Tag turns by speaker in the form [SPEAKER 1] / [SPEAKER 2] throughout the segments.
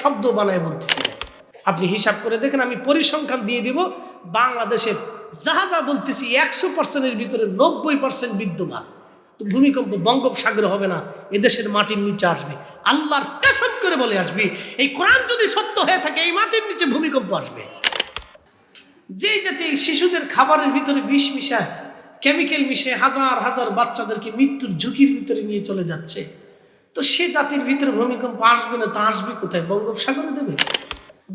[SPEAKER 1] শব্দ বানায় বলতেছি। না। আপনি হিসাব করে দেখেন, আমি পরিসংখ্যান দিয়ে দিব, বাংলাদেশের যাহা যা বলতেছি একশো পার্সেন্টের ভিতরে নব্বই পার্সেন্ট বিদ্যমান। তো ভূমিকম্প, বঙ্গোপসাগরে হবে না, এদেশের মাটির নিচে আসবে। আল্লাহর কাসাম করে বলে আসবে, এই কোরআন যদি সত্য হয়ে থাকে, এই মাটির নিচে ভূমিকম্প আসবে। যে জাতি শিশুদের খাবারের ভিতরে বিষ মিশায় কেমিক্যাল মিশে হাজার হাজার বাচ্চাদেরকে মৃত্যুর ঝুঁকির ভিতরে নিয়ে চলে যাচ্ছে তো সে জাতির ভিতরে ভূমিকম্প আসবে না, তা আসবে কোথায়? বঙ্গোপসাগরে দেবে।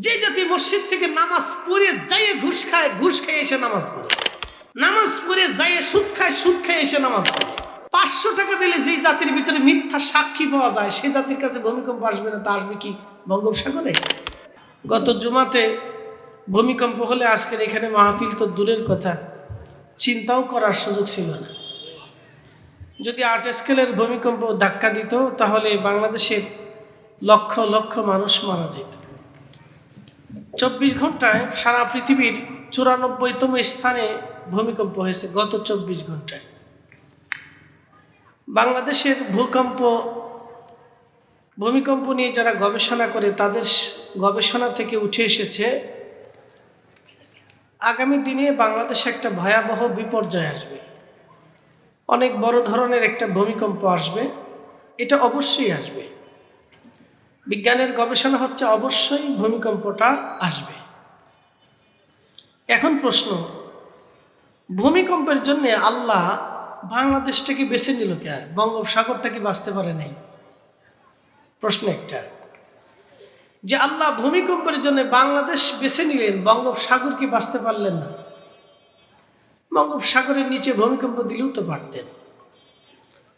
[SPEAKER 1] যে জাতি মসজিদ থেকে নামাজ পড়ে যাইয়ে ঘুষ খায়, ঘুষ খেয়ে এসে নামাজ পড়ে। নামাজ পড়ে যাইয়ে সুদ খায়, সুদ খেয়ে এসে নামাজ পড়ে। পাঁচশো টাকা দিলে যেই জাতির ভিতরে মিথ্যা সাক্ষী পাওয়া যায়, সে জাতির কাছে ভূমিকম্প আসবে না, তা আসবে কি? বঙ্গোপসাগরে। গত জুমাতে ভূমিকম্প হলে আজকের এখানে মাহফিল তো দূরের কথা, চিন্তাও করার সুযোগ ছিল না। যদি আট স্কেলের ভূমিকম্প ধাক্কা দিত, তাহলে বাংলাদেশের লক্ষ লক্ষ মানুষ মারা যেত। চব্বিশ ঘন্টায় সারা পৃথিবীর চুরানব্বইতম স্থানে ভূমিকম্প হয়েছে গত চব্বিশ ঘন্টায় বাংলাদেশের ভূকম্প, ভূমিকম্প নিয়ে যারা গবেষণা করে, তাদের গবেষণা থেকে উঠে এসেছে, আগামী দিনে বাংলাদেশে একটা ভয়াবহ বিপর্যয় আসবে। অনেক বড় ধরনের একটা ভূমিকম্প আসবে। এটা অবশ্যই আসবে। বিজ্ঞানের গবেষণা হচ্ছে অবশ্যই ভূমিকম্পটা আসবে। এখন প্রশ্ন, ভূমিকম্পের জন্য আল্লাহ বাংলাদেশটাকে বেছে নিল কে? বঙ্গোপসাগরটাকে বাঁচতে পারে নাই। প্রশ্ন একটা, যে আল্লাহ ভূমিকম্পের জন্য বাংলাদেশ বেছে নিলেন বঙ্গোপসাগর কি বাঁচতে পারলেন না। বঙ্গোপসাগরের নিচে ভূমিকম্প দিলেও তো পারতেন।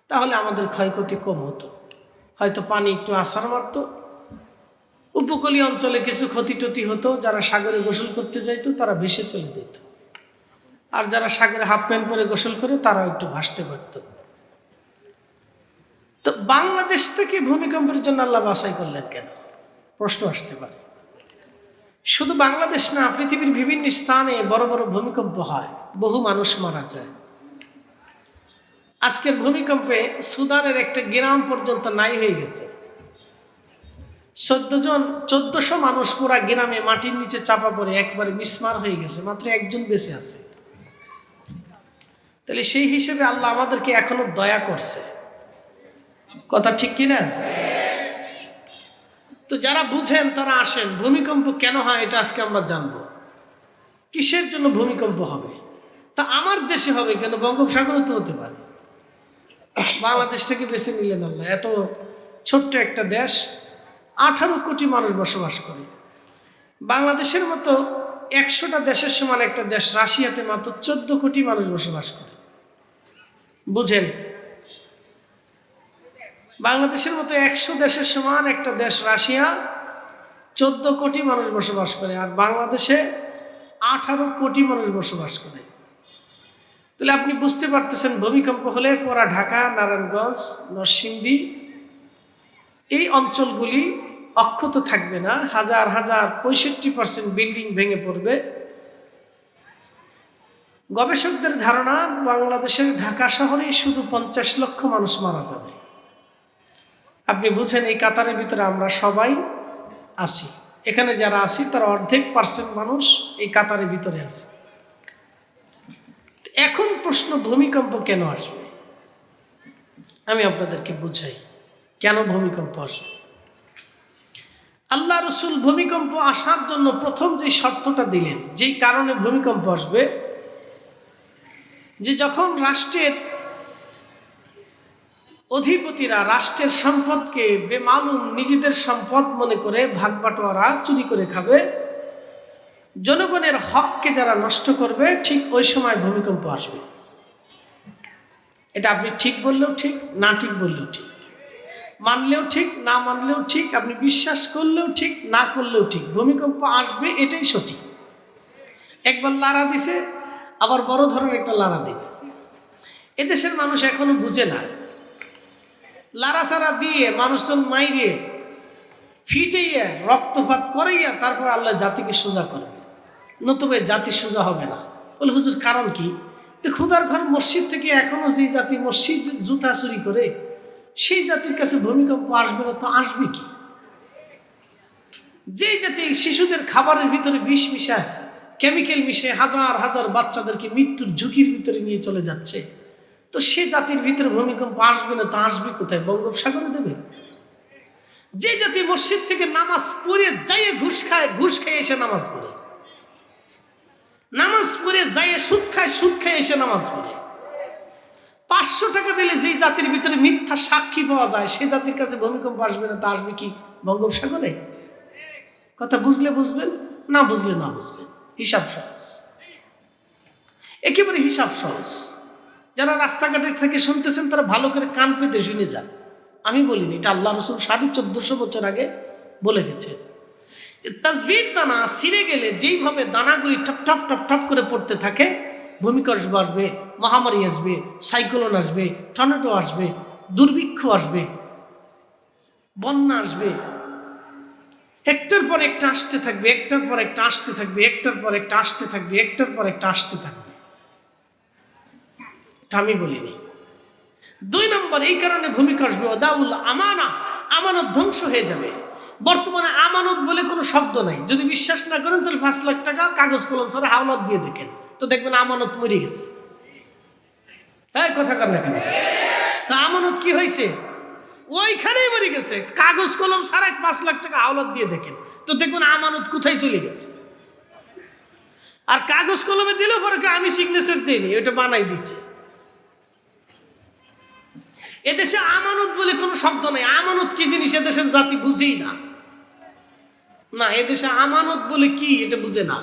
[SPEAKER 1] তাহলে আমাদের ক্ষয়ক্ষতি কম হতো। হয়তো পানি একটু আসার মারত। উপকূলীয় অঞ্চলে কিছু ক্ষতি টতি হতো, যারা সাগরে গোসল করতে যাইতো, তারা ভেসে চলে যেত। আর যারা সাগরে হাফ প্যান্ট পরে গোসল করে, তারাও একটু ভাসতে পারত। তো বাংলাদেশ থেকে ভূমিকম্পের জন্য আল্লাহ বাছাই করলেন কেন? প্রশ্ন আসতে পারে। শুধু বাংলাদেশ না, পৃথিবীর বিভিন্ন স্থানে বড় বড় ভূমিকম্প হয়। বহু মানুষ মারা যায়। আজকের ভূমিকম্পে সুদানের একটা গ্রাম পর্যন্ত নাই হয়ে গেছে। চোদ্দ জন, চোদ্দশো মানুষ পুরা গ্রামে মাটির নিচে চাপা পড়ে একবারে মিসমার হয়ে গেছে, মাত্র একজন বেঁচে আছে। তাহলে সেই হিসেবে আল্লাহ আমাদেরকে এখনও দয়া করছে। কথা ঠিক কিনা? তো যারা বুঝেন, তারা আসেন। ভূমিকম্প কেন হয়, এটা আজকে আমরা জানব। কিসের জন্য ভূমিকম্প হবে? তা আমার দেশে হবে কেন? বঙ্গোপসাগরও তো হতে পারে। বাংলাদেশটাকে বেছে নিলেন আল্লাহ। এত ছোট্ট একটা দেশ, আঠারো কোটি মানুষ বসবাস করে। বাংলাদেশের মতো একশোটা দেশের সমান একটা দেশ, রাশিয়াতে মাত্র চোদ্দ কোটি মানুষ বসবাস করে। বুঝেন বাংলাদেশের মতো একশো দেশের সমান একটা দেশ রাশিয়া, চোদ্দ কোটি মানুষ বসবাস করে আর বাংলাদেশে আঠারো কোটি মানুষ বসবাস করে। তাহলে আপনি বুঝতে পারতেছেন ভূমিকম্প হলে পরা ঢাকা, নারায়ণগঞ্জ, নরসিংদী, এই অঞ্চলগুলি অক্ষত থাকবে না, হাজার হাজার পঁয়ষট্টি পার্সেন্ট বিল্ডিং ভেঙে পড়বে। গবেষকদের ধারণা, বাংলাদেশের ঢাকা শহরেই শুধু পঞ্চাশ লক্ষ মানুষ মারা যাবে। আপনি বুঝেন এই কাতারের ভিতরে আমরা সবাই আছি। এখানে যারা আছি, তারা অর্ধেক পার্সেন্ট মানুষ এই কাতারের ভিতরে আছে। এখন প্রশ্ন ভূমিকম্প কেন আসবে? আমি আপনাদেরকে বুঝাই, কেন ভূমিকম্প আসবে? আল্লাহ রসুল ভূমিকম্প আসার জন্য প্রথম যে শর্তটা দিলেন, যেই কারণে ভূমিকম্প আসবে, যে যখন রাষ্ট্রের অধিপতিরা রাষ্ট্রের সম্পদকে বেমালুম নিজেদের সম্পদ মনে করে ভাগ বাটোয়ারা চুরি করে খাবে। জনগণের হককে যারা নষ্ট করবে, ঠিক ওই সময় ভূমিকম্প আসবে। এটা আপনি ঠিক বললেও ঠিক, না ঠিক বললেও ঠিক। মানলেও ঠিক, না মানলেও ঠিক, আপনি বিশ্বাস করলেও ঠিক, না করলেও ঠিক, ভূমিকম্প আসবে এটাই সঠিক। একবার লাড়া দিছে, আবার বড় ধরনের একটা লাড়া দেবে। এদেশের মানুষ এখনও বুঝে না। লাড়াচাড়া দিয়ে মানুষজন মাইরে ফিটাইয়া রক্তপাত করাইয়া তারপর আল্লাহ জাতিকে সোজা করবে। নতুবে জাতি সোজা হবে না। বলে হুজুর কারণ কি? খুদার ঘর মসজিদ থেকে এখনও যে জাতি মসজিদ জুতা চুরি করে, সেই জাতির কাছে ভূমিকম্প আসবে না তো আসবে কি? যে জাতি শিশুদের খাবারের ভিতরে বিষ মিশায় কেমিক্যাল মিশে হাজার হাজার বাচ্চাদেরকে মৃত্যুর ঝুঁকির ভিতরে নিয়ে চলে যাচ্ছে তো সে জাতির ভিতরে ভূমিকম্প আসবে না তা আসবে কোথায়? বঙ্গোপসাগরে দেবে। যে জাতি মসজিদ থেকে নামাজ পড়ে যাইয়ে ঘুষ খায়, ঘুষ খেয়ে এসে নামাজ পড়ে। নামাজ পড়ে যাইয়ে সুদ খায়, সুদ খেয়ে এসে নামাজ পড়ে। পাঁচশো টাকা দিলে যেই জাতির ভিতরে মিথ্যা সাক্ষী পাওয়া যায়, সে জাতির কাছে ভূমিকম্প আসবে না, তা আসবে কি? বঙ্গোপসাগরে? কথা বুঝলে বুঝবেন, না বুঝলে না বুঝবেন। হিসাব সহজ। একেবারে হিসাব সহজ। যারা রাস্তাঘাটের থেকে শুনতেছেন, তারা ভালো করে কান পেতে শুনে যান। আমি বলিনি, এটা আল্লাহ রসুল সাড়ে চোদ্দশো বছর আগে বলে গেছে। যে তাসবির দানা ছিঁড়ে গেলে যেইভাবে দানাগুলি টপ টপ টপ টপ করে পড়তে থাকে, ভূমিকম্প আসবে, মহামারী আসবে, সাইক্লোন আসবে টর্নেটো আসবে, দুর্ভিক্ষ আসবে, বন্যা আসবে। একটার পর একটা আসতে থাকবে, একটার পর একটা আসতে থাকবে, একটার পর একটা আসতে থাকবে, একটার পর একটা আসতে থাকবে। আমি বলিনি। দুই নম্বর, এই কারণে ভূমিকা আসবে, ওদাউল আমানা, আমানত ধ্বংস হয়ে যাবে। বর্তমানে আমানত বলে কোনো শব্দ নাই। যদি বিশ্বাস না করেন, তাহলে পাঁচ লাখ টাকা কাগজ কলম ছাড়া হাওলাত দিয়ে দেখেন। তো দেখবেন আমানত মরে গেছে। হ্যাঁ কথা কর না কেন? তা আমানত কি হয়েছে? ওইখানেই মরে গেছে। কাগজ কলম ছাড়া পাঁচ লাখ টাকা হাওলাত দিয়ে দেখেন। তো দেখবেন আমানত কোথায় চলে গেছে? আর কাগজ কলমে দিলেও পরে আমি সিগনেচার দিইনি? ওইটা বানাই দিচ্ছে। এদেশে আমানত বলে কোনো শব্দ নেই। আমানত কি জিনিস? এদেশের জাতি বুঝেই না। না, এদেশে আমানত বলে কি এটা বুঝে না।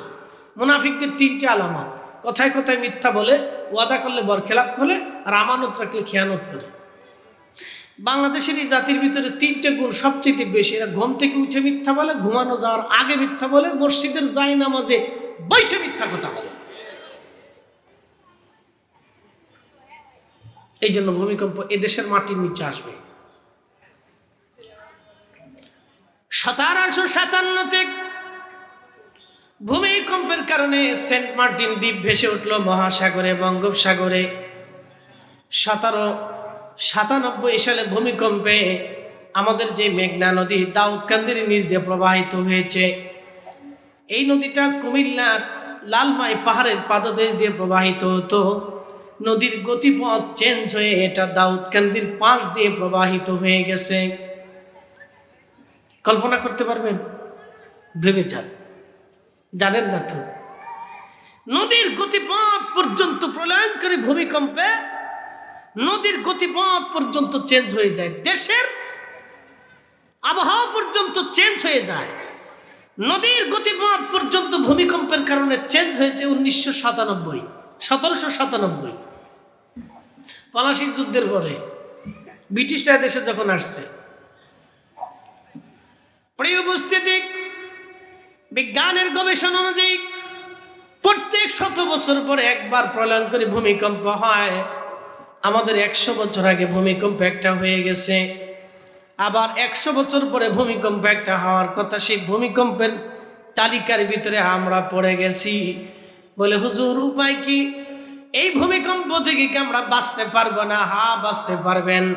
[SPEAKER 1] মুনাফিকদের তিনটে আলামত। কথায় কথায় মিথ্যা বলে, ওয়াদা করলে বরখেলাপ করে, আর আমানত রাখলে খেয়ানত করে। বাংলাদেশের এই জাতির ভিতরে তিনটে গুণ সবচেয়ে বেশি। এরা ঘুম থেকে উঠে মিথ্যা বলে, ঘুমানো যাওয়ার আগে মিথ্যা বলে, মসজিদের যাই নামাজে বৈশে মিথ্যা কথা বলে। এই জন্য ভূমিকম্প এদেশের মাটির নিচে আসবে। সতেরোশো সাতান্নতে ভূমিকম্পের কারণে সেন্ট মার্টিন দ্বীপ ভেসে উঠল মহাসাগরে, বঙ্গোপসাগরে। সতেরো সাতানব্বই সালে ভূমিকম্পে আমাদের যে মেঘনা নদী, দাউদকান্দির নিচ দিয়ে প্রবাহিত হয়েছে। এই নদীটা কুমিল্লার লালমাই পাহাড়ের পাদদেশ দিয়ে প্রবাহিত হতো। নদীর গতিপথ চেঞ্জ হয়ে এটা দাউদকান্দির পাশ দিয়ে প্রবাহিত হয়ে গেছে। কল্পনা করতে পারবেন? ভেবে যান। জানেন না তো? নদীর গতিপথ পর্যন্ত প্রলয়ঙ্করী ভূমিকম্পে নদীর গতিপথ পর্যন্ত চেঞ্জ হয়ে যায়। দেশের আবহাওয়া পর্যন্ত চেঞ্জ হয়ে যায়। নদীর গতিপথ পর্যন্ত ভূমিকম্পের কারণে চেঞ্জ হয়েছে উনিশশো সাতানব্বই। সতেরোশো সাতানব্বই। পলাশির যুদ্ধের পরে ব্রিটিশরা দেশে যখন আসছে প্রিয় বিজ্ঞানের গবেষণা অনুযায়ী প্রত্যেক শত বছর পরে একবার প্রলয়ঙ্করী ভূমিকম্প হয়। আমাদের একশো বছর আগে ভূমিকম্প একটা হয়ে গেছে। আবার একশো বছর পরে ভূমিকম্প একটা হওয়ার কথা, সেই ভূমিকম্পের তালিকার ভিতরে আমরা পড়ে গেছি। বলে, হুজুর, উপায় কি? এই ভূমিকম্প থেকে কি আমরা বাঁচতে পারব না? হা, বাঁচতে পারবেন।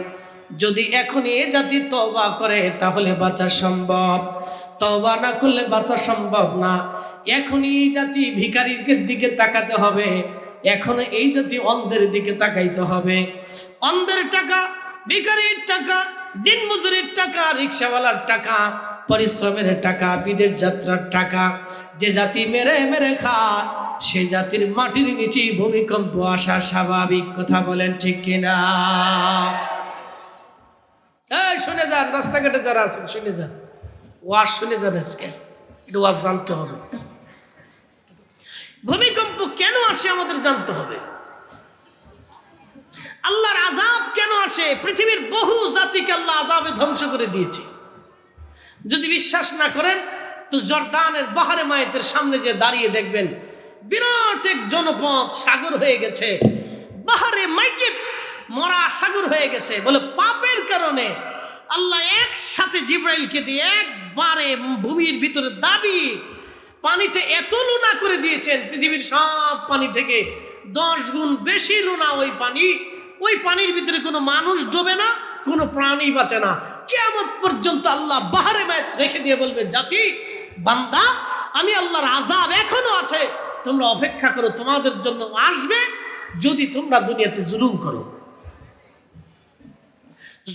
[SPEAKER 1] যদি এখনই এ জাতি তবা করে, তাহলে বাঁচা সম্ভব। তবা না করলে বাঁচা সম্ভব না। এখনই এই জাতি ভিকারিদের দিকে তাকাতে হবে। এখন এই জাতি অন্ধের দিকে তাকাইতে হবে। অন্ধের টাকা ভিকারির টাকা দিন মজুরির টাকা, রিক্সাওয়ালার টাকা, পরিশ্রমের টাকা, বিদেশ যাত্রার টাকা, যে জাতি মেরে মেরে খায় সে জাতির মাটির নিচে ভূমিকম্প আসা স্বাভাবিক কথা বলেন ঠিক কিনা? শুনে যান, রাস্তাঘাটে যারা আছেন, শুনে যান। ওয়াজ শুনে যান আজকে। একটু ওয়াজ জানতে হবে। ভূমিকম্প কেন আসে আমাদের জানতে হবে? আল্লাহর আজাব কেন আসে? পৃথিবীর বহু জাতিকে আল্লাহ আজাবে ধ্বংস করে দিয়েছে। যদি বিশ্বাস না করেন, তো জর্দানের বাহারে মায়েতের সামনে যে দাঁড়িয়ে দেখবেন বিরাট এক জনপদ সাগর হয়ে গেছে। বাহারে মাইকে মরা সাগর হয়ে গেছে। বলে পাপের কারণে আল্লাহ একসাথে জিব্রাইলকে দিয়ে একবারে ভূমির ভিতরে দাবি পানিটা এত লোনা করে দিয়েছেন, পৃথিবীর সব পানি থেকে। দশ গুণ বেশি লোনা ওই পানি। ওই পানির ভিতরে কোনো মানুষ ডোবে না, কোনো প্রাণী বাঁচে না। কেমন পর্যন্ত আল্লাহ বাহারে ম্যাচ রেখে দিয়ে বলবে, জাতি, বান্দা, আমি আল্লাহর আজাব এখনও আছে। তোমরা অপেক্ষা করো, তোমাদের জন্য আসবে যদি তোমরা দুনিয়াতে জুলুম করো।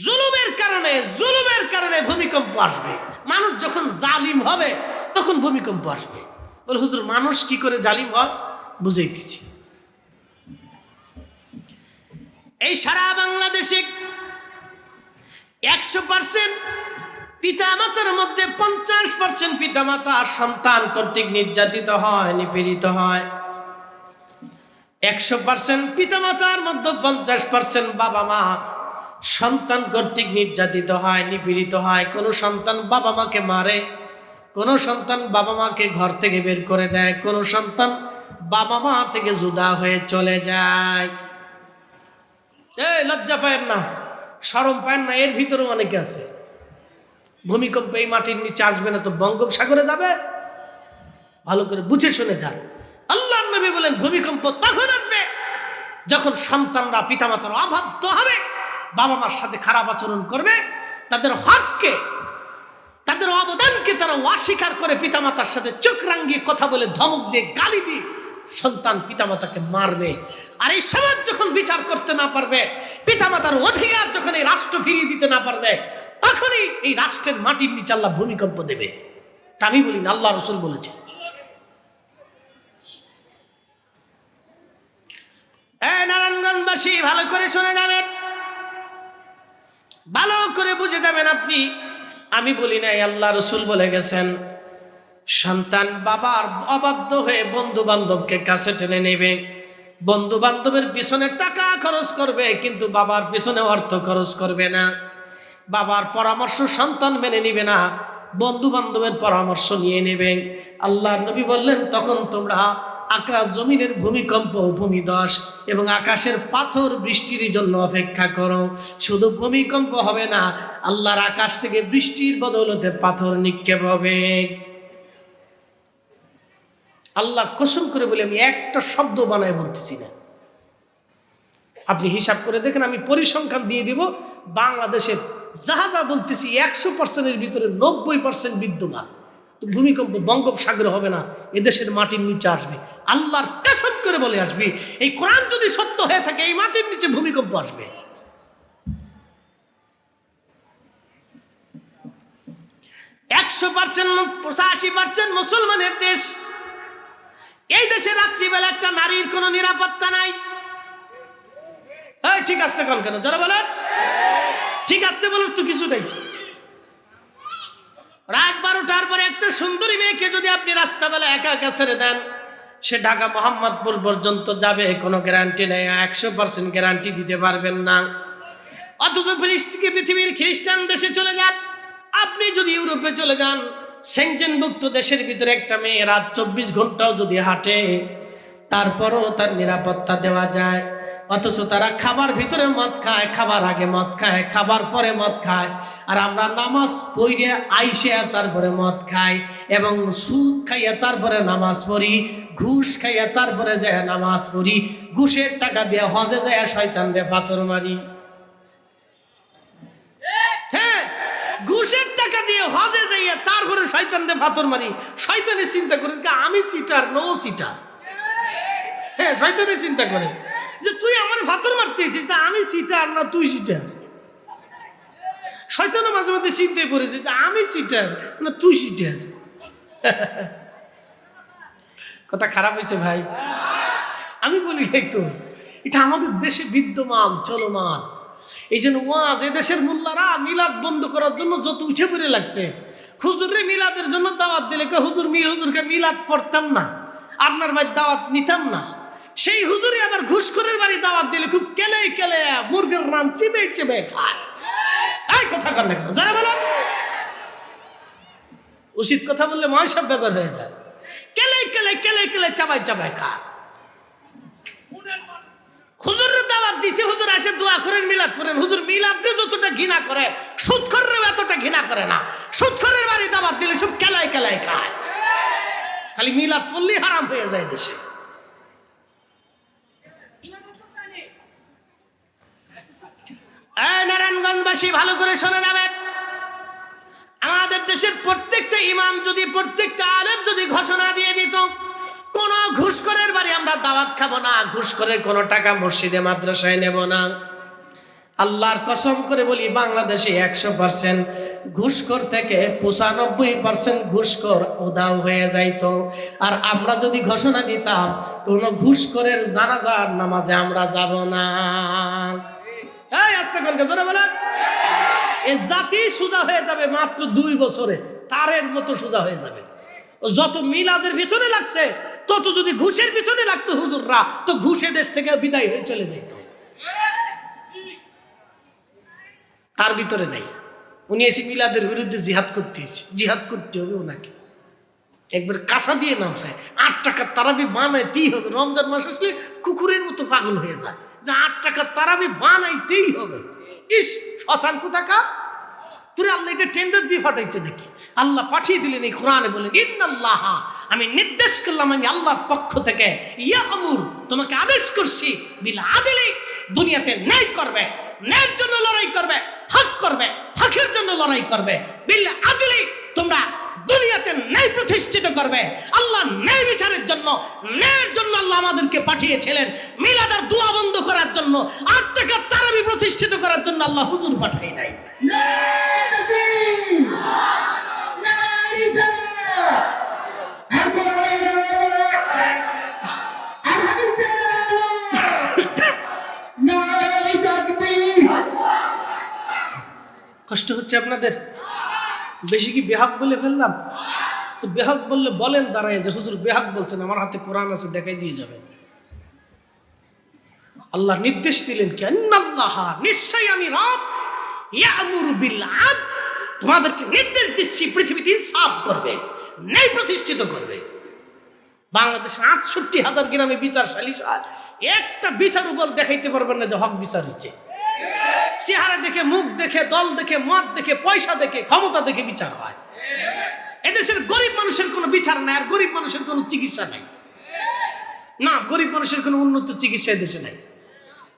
[SPEAKER 1] জুলুমের কারণে জুলুমের কারণে ভূমিকম্প আসবে। মানুষ যখন জালিম হবে, তখন ভূমিকম্প আসবে। বলে, হুজুর, মানুষ কি করে জালিম হয়? বুঝাইতেছি। এই সারা বাংলাদেশে একশো পার্সেন্ট পিতামাতার মধ্যে পঞ্চাশ পার্সেন্ট পিতামাতা সন্তান কর্তৃক নির্যাতিত হয়, নিপীড়িত হয়। একশো পার্সেন্ট পিতামাতার মধ্যে পঞ্চাশ পার্সেন্ট বাবা মা সন্তান কর্তৃক নির্যাতিত হয়, নিপীড়িত হয়। কোনো সন্তান বাবা মাকে মারে, কোনো সন্তান বাবা মাকে ঘর থেকে বের করে দেয়, কোনো সন্তান বাবা মা থেকে জুদা হয়ে চলে যায়। এই লজ্জা পায়েন না, সরম পায়েন না, এর ভিতরেও অনেকে আছে। ভূমিকম্প এই মাটির নিচে আসবে না তো বঙ্গোপসাগরে যাবে? ভালো করে বুঝে শুনে যান। আল্লাহ নবী বলেন, ভূমিকম্প তখন আসবে যখন সন্তানরা পিতামাতার অবাধ্য হবে বাবা মার সাথে খারাপ আচরণ করবে, তাদের হককে, তাদের অবদানকে তারা অস্বীকার করে পিতামাতার সাথে চোখ রাঙ্গিয়ে কথা বলে ধমক দিয়ে গালি দিয়ে সন্তান পিতামাতাকে মারবে। আর এই সমাজ যখন বিচার করতে না পারবে, পিতামাতার অধিকার যখন এই রাষ্ট্র ফিরিয়ে দিতে না পারবে, তখনই এই রাষ্ট্রের মাটির নিচে আল্লাহ ভূমিকম্প দেবে। তা আমি বলি না, আল্লাহ রসুল বলেছে নারায়ণগঞ্জবাসী, ভালো করে শুনে যাবেন। ভালো করে বুঝে যাবেন আপনি। আমি বলি নাই, আল্লাহ রসুল বলে গেছেন। সন্তান বাবার অবাধ্য হয়ে বন্ধু বান্ধবকে কাছে টেনে নেবে। বন্ধু বান্ধবের পিছনে টাকা খরচ করবে, কিন্তু বাবার পিছনে অর্থ খরচ করবে না। বাবার পরামর্শ সন্তান মেনে নিবে না বন্ধু বান্ধবের পরামর্শ নিয়ে নেবে। আল্লাহ নবী বললেন, তখন তোমরা আকাশ জমিনের ভূমিকম্প ভূমিদশ এবং আকাশের পাথর বৃষ্টির জন্য অপেক্ষা করো। শুধু ভূমিকম্প হবে না, আল্লাহর আকাশ থেকে বৃষ্টির বদৌলতে পাথর নিক্ষেপ হবে। আল্লাহর কসম করে বলে আমি একটা শব্দ বানায় বলতেছি না। আপনি হিসাব করে দেখেন, আমি পরিসংখ্যান দিয়ে দিব, বাংলাদেশের যাহা যা বলতেছি একশো পার্সেন্টের ভিতরে নব্বই পার্সেন্ট বিদ্যমান। তো ভূমিকম্প, বঙ্গোপসাগরে হবে না, এদেশের মাটির নিচে আসবে। আল্লাহর কাসম করে বলে আসবে, এই কোরআন যদি সত্য হয়ে থাকে, এই মাটির নিচে ভূমিকম্প আসবে। একশো পার্সেন্ট পঁচাশি পার্সেন্ট মুসলমানের দেশ দেশে রাত্রিবেলা একটা নারীর কোনো নিরাপত্তা নাই। ঠিক আসতে কন কেন? যারা বলেন। ঠিক আসতে বলার তো কিছু নেই। রাত বারোটার পরে একটা সুন্দরী মেয়েকে যদি আপনি রাস্তাবেলা একা একা ছেড়ে দেন, সে ঢাকা মোহাম্মদপুর পর্যন্ত যাবে, কোনো গ্যারান্টি নেই, একশো পার্সেন্ট গ্যারান্টি দিতে পারবেন না। অথচ ফিলিস্তিকে পৃথিবীর খ্রিস্টান দেশে চলে যান। আপনি যদি ইউরোপে চলে যান সেঞ্জনভুক্ত দেশের ভিতরে একটা মেয়ে রাত চব্বিশ ঘন্টাও যদি হাঁটে, তারপরও তার নিরাপত্তা দেওয়া যায়। অথচ তারা খাবার ভিতরে মদ খায়, খাবার আগে মদ খায়, খাবার পরে মদ খায়। আর আমরা নামাজ পড়ে আইসে তারপরে মদ খাই এবং সুদ খাইয়া তারপরে নামাজ পড়ি, ঘুষ খাইয়া তারপরে যায় নামাজ পড়ি, ঘুষের টাকা দিয়ে হজে যায় শয়তান রে পাথর মারি হ্যাঁ ঘুষের টাকা দিয়ে হজে যাইয়া তারপরে শয়তানরে পাথর মারি। শয়তানের চিন্তা করে আমি সিটার, নো সিটার। হ্যাঁ শয়তানের চিন্তা করে যে তুই আমার পাথর মারতেছিস, তা আমি সিটার না তুই সিটার? শয়তানও মাঝে মধ্যে চিন্তায় পড়েছে যে আমি সিটার না তুই সিটার? কথা খারাপ হয়েছে ভাই। আমি বলি তো, এটা আমাদের দেশে বিদ্যমান, চলমান। এই জন্য ওয়াজ এদেশের মোল্লারা মিলাদ বন্ধ করার জন্য যত উঠে পড়ে লাগছে। হুজুরে মিলাদের জন্য দাওয়াত দিলে কে হুজুর, মি হুজুরকে মিলাদ পড়তাম না, আপনার ভাই দাওয়াত নিতাম না। সেই হুজুরে আবার ঘুষখোরের বাড়ি দাওয়াত দিলে খুব কেলে কেলে মুরগের রান চিবে চিবে খায়। এই কথা কর না কেন যারা বলেন। উচিত কথা বললে মহাসব বেদার হয়ে যায়। কেলে কেলে কেলে কেলে চাবাই চাবাই খায়। হুজুরের দাওয়াত দিছে, হুজুর আসে দোয়া করেন, মিলাদ করেন হুজুর মিলাদে যতটা ঘৃণা করে সুদখরের এতটা ঘৃণা করে না। সুদখরের বাড়ি দাওয়াত দিলে সব কেলাই কেলাই খায়। খালি মিলাদ পড়লেই হারাম হয়ে যায় দেশে। নারায়ণগঞ্জবাসী, ভালো করে শুনে যাবেন আমাদের দেশের প্রত্যেকটা ইমাম যদি, প্রত্যেকটা আলেম যদি ঘোষণা দিয়ে দিত কোন ঘুষখোরের বাড়ি আমরা দাওয়াত খাব না, ঘুষখোরের কোনো টাকা মসজিদে, মাদ্রাসায় নেব না। আল্লাহর কসম করে বলি, বাংলাদেশে একশো পার্সেন্ট ঘুষখোর থেকে পঁচানব্বই পার্সেন্ট ঘুষখোর উদাও হয়ে যাইতো। আর আমরা যদি ঘোষণা দিতাম, কোনো ঘুষখোরের জানাজার নামাজে আমরা যাব না। এই, আস্তে কলকে জোরে বলেন। এ জাতি সোজা হয়ে যাবে মাত্র দুই বছরে, তারের মতো সোজা হয়ে যাবে। যত মিলাদের পিছনে লাগছে তত যদি ঘুষের পিছনে লাগতো হুজুররা, তো ঘুষে দেশ থেকে বিদায় হয়ে চলে যেত তার ভিতরে নাই। উনি এসে মিলাদের বিরুদ্ধে জিহাদ করতে জিহাদ করতে হবে ওনাকে। একবার কাঁসা দিয়ে নামছে। আট টাকার তারাবি বানাইতেই হবে। রমজান মাস আসলে কুকুরের মতো পাগল হয়ে যায়। যে আট টাকার তারাবি বানাইতেই হবে। ইস শতাংশ টাকা তুই আল্লাহ এটা টেন্ডার দিয়ে ফাটাইছে নাকি আল্লাহ পাঠিয়ে দিলেন এই কোরআনে বলেন, ইন্নাল্লাহ, আমি নির্দেশ করলাম, আমি আল্লাহর পক্ষ থেকে, ইয়া আমুর, তোমাকে আদেশ করছি, বিল আদিলি, দুনিয়াতে ন্যায় করবে, ন্যায়ের জন্য লড়াই করবে, হক করবে, হকের জন্য লড়াই করবে, বিল আদিলি, তোমরা দুনিয়াতে ন্যায় প্রতিষ্ঠিত করবে, আল্লাহ ন্যায় বিচারের জন্য, ন্যায়ের জন্য আল্লাহ আমাদেরকে পাঠিয়েছিলেন মিলাদার দোয়া বন্ধ করার জন্য, আট তারাবি প্রতিষ্ঠিত করার জন্য আল্লাহ হুজুর পাঠাই নাই। হচ্ছে আপনাদের? বেশি কি বেহাক বলে ফেললাম? তো বেহাক বললে বলেন, দাঁড়ায় যে হুজুর বেহাক বলছেন, আমার হাতে কোরআন আছে, দেখাই দিয়ে যাবেন। আল্লাহ নির্দেশ দিলেন কি নিশ্চয়ই আমি রব। তোমাদেরকে নির্দেশ দিচ্ছি, পৃথিবীতে ইনসাফ করবে ন্যায় প্রতিষ্ঠিত করবে। বাংলাদেশে আটষট্টি হাজার গ্রামে বিচার সালিশ একটা বিচার উপর দেখাইতে পারবেন না যে হক বিচার হচ্ছে চেহারা দেখে, মুখ দেখে, দল দেখে, মত দেখে, পয়সা দেখে, ক্ষমতা দেখে বিচার হয়। এদেশের গরিব মানুষের কোনো বিচার নাই আর গরিব মানুষের কোনো চিকিৎসা নাই। না, গরিব মানুষের কোনো উন্নত চিকিৎসা এদেশে নাই।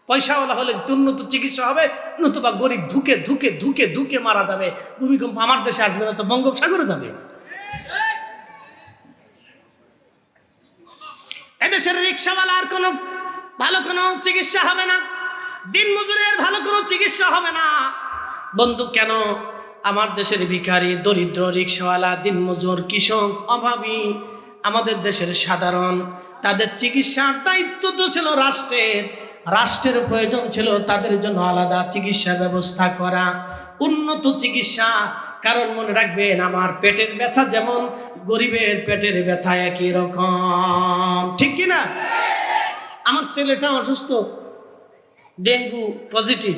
[SPEAKER 1] পয়সাওয়ালা হলে উন্নত চিকিৎসা হবে, নতুবা গরিব ধুকে ধুকে ধুকে ধুকে মারা যাবে। ভূমিকম্প আমার দেশে আসবে না তো বঙ্গোপসাগরে যাবে। এদেশের রিক্সাওয়ালা আর কোনো ভালো কোনো চিকিৎসা হবে না। দিন মজুরের ভালো কোনো চিকিৎসা হবে না। বন্ধু, কেন? আমার দেশের ভিখারি, দরিদ্র, রিক্সাওয়ালা, দিনমজুর, কৃষক, অভাবী, আমাদের দেশের সাধারণ, তাদের চিকিৎসার দায়িত্ব তো ছিল রাষ্ট্রের। রাষ্ট্রের প্রয়োজন ছিল তাদের জন্য আলাদা চিকিৎসা ব্যবস্থা করা, উন্নত চিকিৎসা। কারণ মনে রাখবেন, আমার পেটের ব্যথা যেমন গরিবের পেটের ব্যথা একই রকম। ঠিক কি না আমার ছেলেটা অসুস্থ। Dengue positive.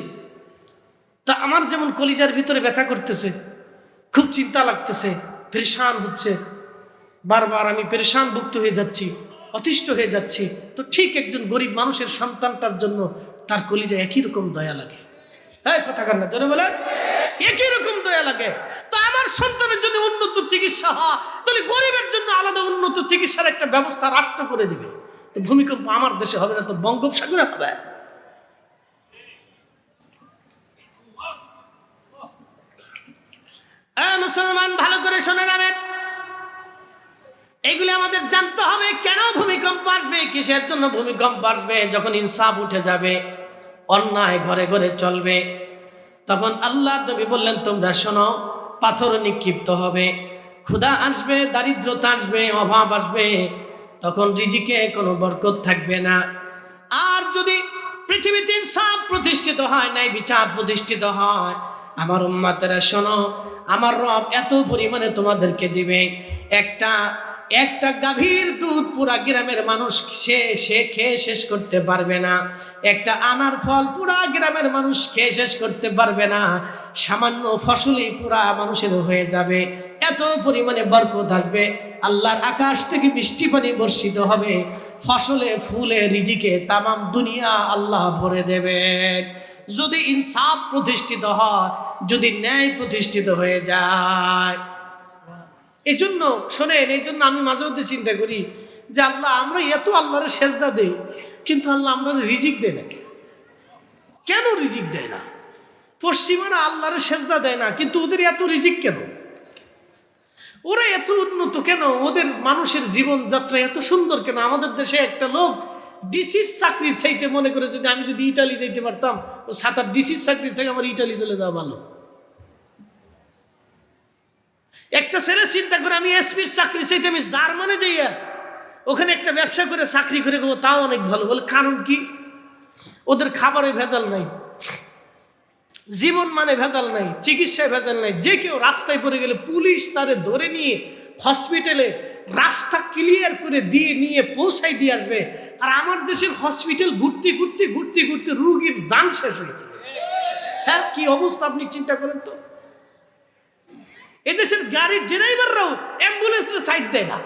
[SPEAKER 1] তা আমার যেমন কলিজার ভিতরে ব্যথা করতেছে, খুব চিন্তা লাগতেছে, পরেশান হচ্ছে। বারবার আমি পরেশান ভুক্ত হয়ে যাচ্ছি, অতিষ্ঠ হয়ে যাচ্ছি। তো ঠিক একজন গরিব মানুষের সন্তানটার জন্য তার কলিজা একই রকম দয়া লাগে। হ্যাঁ কথা কার না, জোরে বলেন? একই রকম দয়া লাগে। তো আমার সন্তানের জন্য উন্নত চিকিৎসা হয় তাহলে গরিবের জন্য আলাদা উন্নত চিকিৎসার একটা ব্যবস্থা রাষ্ট্র করে দিবে। তো ভূমিকম্প আমার দেশে হবে না, তো বঙ্গোপসাগরে হবে এ মুসলমান ভালো করে শুনে যাবেন। এগুলি আমাদের জানতে হবে, কেন ভূমিকম্প আসবে, কিসের জন্য ভূমিকম্প আসবে, যখন ইনসাফ উঠে যাবে, অন্যায় ঘরে ঘরে চলবে। তখন আল্লাহ নবী বললেন, তোমরা শোনো, পাথর নিক্ষিপ্ত হবে, ক্ষুধা আসবে, দারিদ্রতা আসবে, অভাব আসবে, তখন রিজিকে কোনো বরকত থাকবে না। আর যদি পৃথিবীতে ইনসাফ প্রতিষ্ঠিত হয় নাই বিচার প্রতিষ্ঠিত হয় আমার উম্মাতেরা, শোনো, আমার রব এত পরিমাণে তোমাদেরকে দিবে। একটা একটা গাভীর দুধ পুরা গ্রামের মানুষ সে সে খেয়ে শেষ করতে পারবে না। একটা আনার ফল পুরা গ্রামের মানুষ খেয়ে শেষ করতে পারবে না। সামান্য ফসলই পুরা মানুষের হয়ে যাবে। এত পরিমাণে বরকত আসবে। আল্লাহর আকাশ থেকে বৃষ্টি পানি বর্ষিত হবে। ফসলে, ফুলে, রিজিকে তামাম দুনিয়া আল্লাহ ভরে দেবে। যদি ইনসাফ প্রতিষ্ঠিত হয়, যদি ন্যায় প্রতিষ্ঠিত হয়ে যায়। এই জন্য শোনেন এই জন্য আমি মাঝে মধ্যে চিন্তা করি যে আল্লাহ, আমরা এত আল্লাহরে সেজদা দেই, কিন্তু আল্লাহ আমরা রিজিক দেয় না কেন রিজিক দেয় না? পশ্চিমারা আল্লাহরে সেজদা দেয় না, কিন্তু ওদের এত রিজিক কেন? ওরা এত উন্নত কেন? ওদের মানুষের জীবনযাত্রা এত সুন্দর কেন? আমাদের দেশে একটা লোক ডিসির চাকরি চাইতে মনে করে যদি আমি যদি ইটালি যাইতে পারতাম ও সাত আট ডিসির চাকরি থেকে আমার ইটালি চলে যাওয়া ভালো। একটা ছেলে চিন্তা করে আমি এসপির চাকরি চাইতে আমি জার্মানে যাইয়া ওখানে একটা ব্যবসা করে চাকরি করে করব, তাও অনেক ভালো। বলে কারণ কি? ওদের খাবারে ভেজাল নাই। জীবন মানে ভেজাল নাই, চিকিৎসায় ভেজাল নাই। যে কেউ রাস্তায় পড়ে গেলে পুলিশ তারে ধরে নিয়ে হসপিটালে রাস্তা ক্লিয়ার করে দিয়ে নিয়ে পৌঁছাই দিয়ে আসবে। আর আমার দেশের হসপিটাল ঘুরতে ঘুরতে ঘুরতে ঘুরতে রুগীর যান শেষ হয়েছে হ্যাঁ কি অবস্থা আপনি চিন্তা করেন তো? এদেশের গাড়ির ড্রাইভাররাও অ্যাম্বুলেন্সের সাইড দেয় না।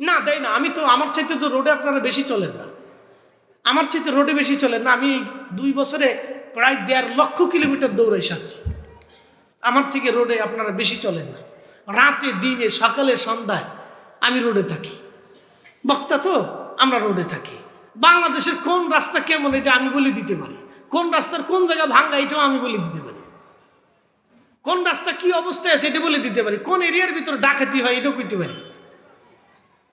[SPEAKER 1] না, দেয় না। আমি তো, আমার চাইতে তো রোডে আপনারা বেশি চলেন না। আমার চাইতে রোডে বেশি চলেন না। আমি দুই বছরে প্রায় দেড় লক্ষ কিলোমিটার দৌড়ে এসেছি আমার থেকে রোডে আপনারা বেশি চলেন না। রাতে, দিনে, সকালে, সন্ধ্যায় আমি রোডে থাকি। বক্তা তো, আমরা রোডে থাকি। বাংলাদেশের কোন রাস্তা কেমন, এটা আমি বলে দিতে পারি। কোন রাস্তার কোন জায়গা ভাঙ্গা, এটাও আমি বলে দিতে পারি। কোন রাস্তা কি অবস্থায় আছে, এটা বলে দিতে পারি। কোন এরিয়ার ভিতরে ডাকাতি হয়, এটাও কইতে পারি।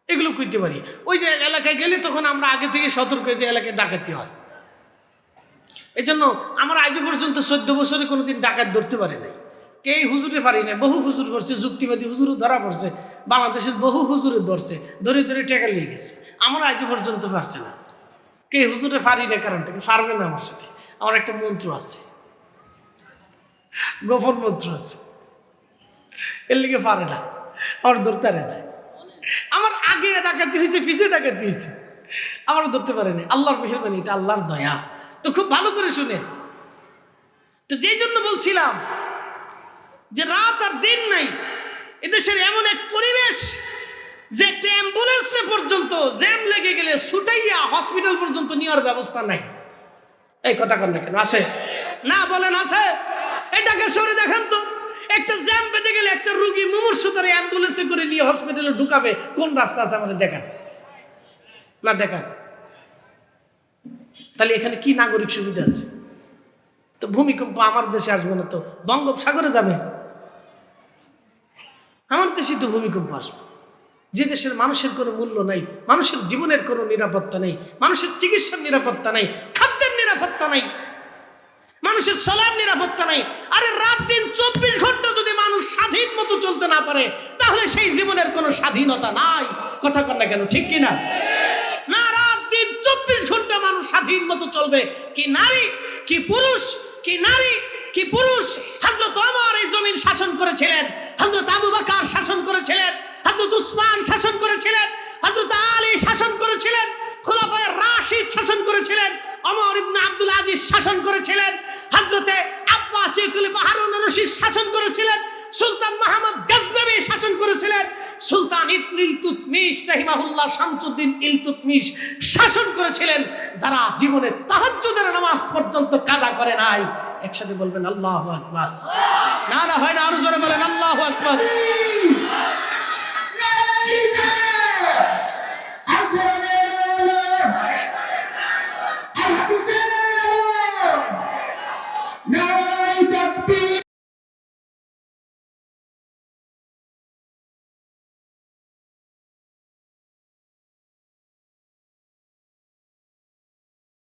[SPEAKER 1] এগুলো কইতে পারি। ওই যে এলাকায় গেলে তখন আমরা আগে থেকে সতর্ক যে এলাকায় ডাকাতি হয়। এজন্য জন্য আমার আজ পর্যন্ত চোদ্দ বছরে কোনোদিন ডাকাত ধরতে পারে নাই। কে হুজুরে পারি না বহু হুজুর করছে, যুক্তিবাদী হুজুরও ধরা পড়ছে, বাংলাদেশের বহু হুজুরে ধরছে, ধরে ধরে টেকা নিয়ে গেছে। আমার আজ পর্যন্ত পারছে না। কে হুজুরে পারি না কারণটা পারবে না আমার সাথে। আমার একটা মন্ত্র আছে। গোপন মন্ত্র আছে। এর লিগে পারে না। আমার ধরতে না। আমার আগে ডাকাতি হয়েছে, পিছে ডাকাতি হয়েছে। আমার ধরতে পারেনি আল্লাহর মেহরবানি, এটা আল্লাহর দয়া। তো খুব ভালো করে শুনে তো যেই জন্য বলছিলাম যে রাত আর দিন নাই। এদেশের এমন এক পরিবেশ যে একটা অ্যাম্বুলেন্সে পর্যন্ত জ্যাম লেগে গেলে ছুটাইয়া হসপিটাল পর্যন্ত নেওয়ার ব্যবস্থা নাই। এই কথা কন না কেন? আছে? না বলেন আছে? এটাকে সরে দেখেন তো। একটা জ্যাম পেতে গেলে একটা রুগী মুমূর্ষু তারা অ্যাম্বুলেন্সে করে নিয়ে হসপিটালে ঢুকাবে। কোন রাস্তা আছে আমাদের দেখান? না, দেখান। তাহলে এখানে কি নাগরিক সুবিধা আছে? তো ভূমিকম্প আমার দেশে আসবে না তো। বঙ্গোপসাগরে যাবে? আমার দেশে তো ভূমিকম্প আসবে। যে দেশের মানুষের কোনো মূল্য নাই, মানুষের জীবনের কোনো নিরাপত্তা নেই, মানুষের চিকিৎসার নিরাপত্তা নেই, খাদ্যের নিরাপত্তা নেই, মানুষের চলার নিরাপত্তা নেই। আরে রাত দিন চব্বিশ ঘণ্টা যদি মানুষ স্বাধীন মতো চলতে না পারে, তাহলে সেই জীবনের কোনো স্বাধীনতা নাই। কথা কর না কেন, ঠিক কিনা না, রাত দিন চব্বিশ ঘণ্টা মানুষ স্বাধীন মতো চলবে। কি নারী, কি পুরুষ, কি নারী কি পুরুষ? হজরত আমার এই জমিন শাসন করেছিলেন। হজরত আবু বাকার শাসন করেছিলেন। হজরত উসমান শাসন করেছিলেন। হজরত আলী শাসন করেছিলেন। খোলাফায় রাশিদ শাসন করেছিলেন। অমর ইবনে আব্দুল আজিজ শাসন করেছিলেন। হজরতে আব্বাসী খলিফা হারুন রশিদ শাসন করেছিলেন। সুলতান মাহমুদ গজনবী শাসন করেছিলেন। সুলতান ইলতুতমিশ রাহিমাহুল্লাহ শামসুদ্দিন ইলতুতমিশ শাসন করেছিলেন, যারা জীবনে তাহাজ্জুদের নামাজ পর্যন্ত কাজা করে নাই। একসাথে বলবেন, আল্লাহু আকবার। না না, হয় না, আরও জোরে বলেন, আল্লাহু আকবার।